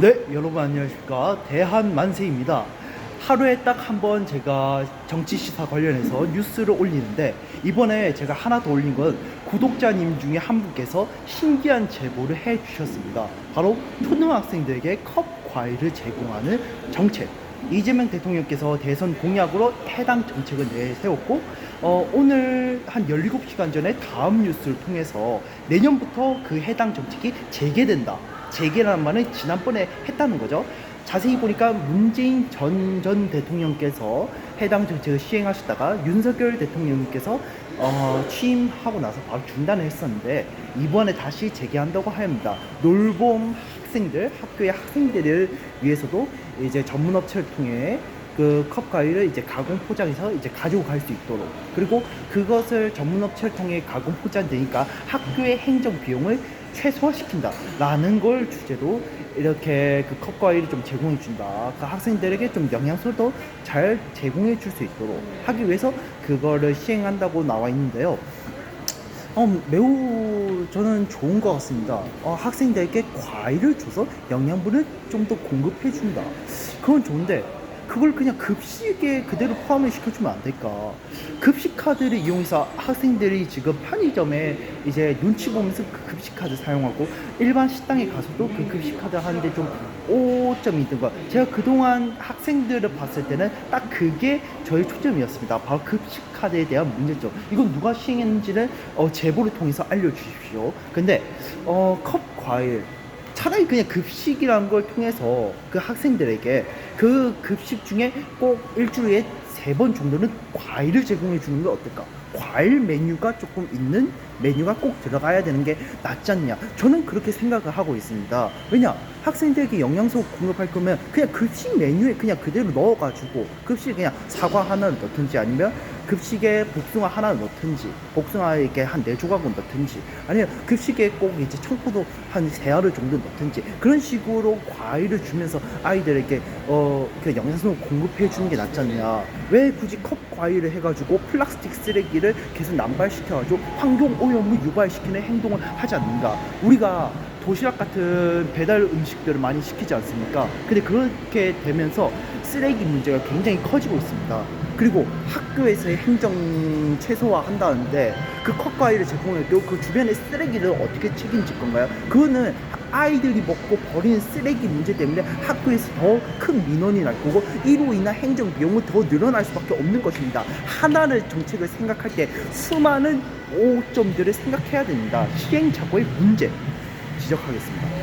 네, 여러분 안녕하십니까. 대한 만세입니다. 하루에 딱 한 번 제가 정치 시사 관련해서 뉴스를 올리는데 이번에 제가 하나 더 올린 건 구독자님 중에 한 분께서 신기한 제보를 해 주셨습니다. 바로 초등학생들에게 컵 과일을 제공하는 정책. 이재명 대통령께서 대선 공약으로 해당 정책을 내세웠고 어, 오늘 한 17시간 전에 다음 뉴스를 통해서 내년부터 그 해당 정책이 재개된다. 재개라는 말은 지난번에 했다는 거죠. 자세히 보니까 문재인 전 전 대통령께서 해당 정책을 시행하시다가 윤석열 대통령께서 어, 취임하고 나서 바로 중단을 했었는데 이번에 다시 재개한다고 합니다. 놀봄 학생들, 학교의 학생들을 위해서도 이제 전문 업체를 통해 그 컵 과일을 이제 가공 포장해서 이제 가지고 갈 수 있도록 그리고 그것을 전문 업체를 통해 가공 포장되니까 학교의 행정 비용을 최소화시킨다 라는 걸 주제로 이렇게 그 컵 과 일을 좀 제공해 준다. 그 학생들에게 좀 영양소도 잘 제공해 줄 수 있도록 하기 위해서 그거를 시행한다고 나와 있는데요. 어, 매우 저는 좋은 것 같습니다. 어, 학생들에게 과일을 줘서 영양분을 좀 더 공급해 준다. 그건 좋은데 그걸 그냥 급식에 그대로 포함을 시켜주면 안 될까? 급식 카드를 이용해서 학생들이 지금 편의점에 이제 눈치 보면서 그 급식 카드 사용하고 일반 식당에 가서도 그 급식 카드 하는데 좀 오점이 있는 거야. 제가 그동안 학생들을 봤을 때는 딱 그게 저의 초점이었습니다. 바로 급식 카드에 대한 문제점. 이건 누가 시행했는지는 어, 제보를 통해서 알려주십시오. 근데 어, 컵 과일 차라리 그냥 급식이라는 걸 통해서 그 학생들에게 그 급식 중에 꼭 일주일에 세 번 정도는 과일을 제공해 주는 게 어떨까? 과일 메뉴가 조금 있는 메뉴가 꼭 들어가야 되는 게 낫지 않냐? 저는 그렇게 생각을 하고 있습니다. 왜냐? 학생들에게 영양소 공급할 거면 그냥 급식 메뉴에 그냥 그대로 넣어가지고 급식 그냥 사과 하나를 넣든지 아니면 급식에 복숭아 하나 넣든지 복숭아에 이렇게 한 네 조각은 넣든지 아니면 급식에 꼭 이제 청포도 한 세 알을 정도 넣든지 그런 식으로 과일을 주면서 아이들에게 어 그 영양소 공급해 주는 게 낫지 않냐 왜 굳이 컵 과일을 해가지고 플라스틱 쓰레기를 계속 남발시켜가지고 환경 오염을 유발시키는 행동을 하지 않는가 우리가 도시락 같은 배달 음식들을 많이 시키지 않습니까? 근데 그렇게 되면서 쓰레기 문제가 굉장히 커지고 있습니다. 그리고 학교에서의 행정 최소화 한다는데 그 컵과일을 제공해도 그 주변의 쓰레기를 어떻게 책임질 건가요? 그거는 아이들이 먹고 버리는 쓰레기 문제 때문에 학교에서 더 큰 민원이 날 거고 이로 인한 행정 비용은 더 늘어날 수밖에 없는 것입니다. 하나를 정책을 생각할 때 수많은 오점들을 생각해야 됩니다. 시행착오의 문제 지적하겠습니다.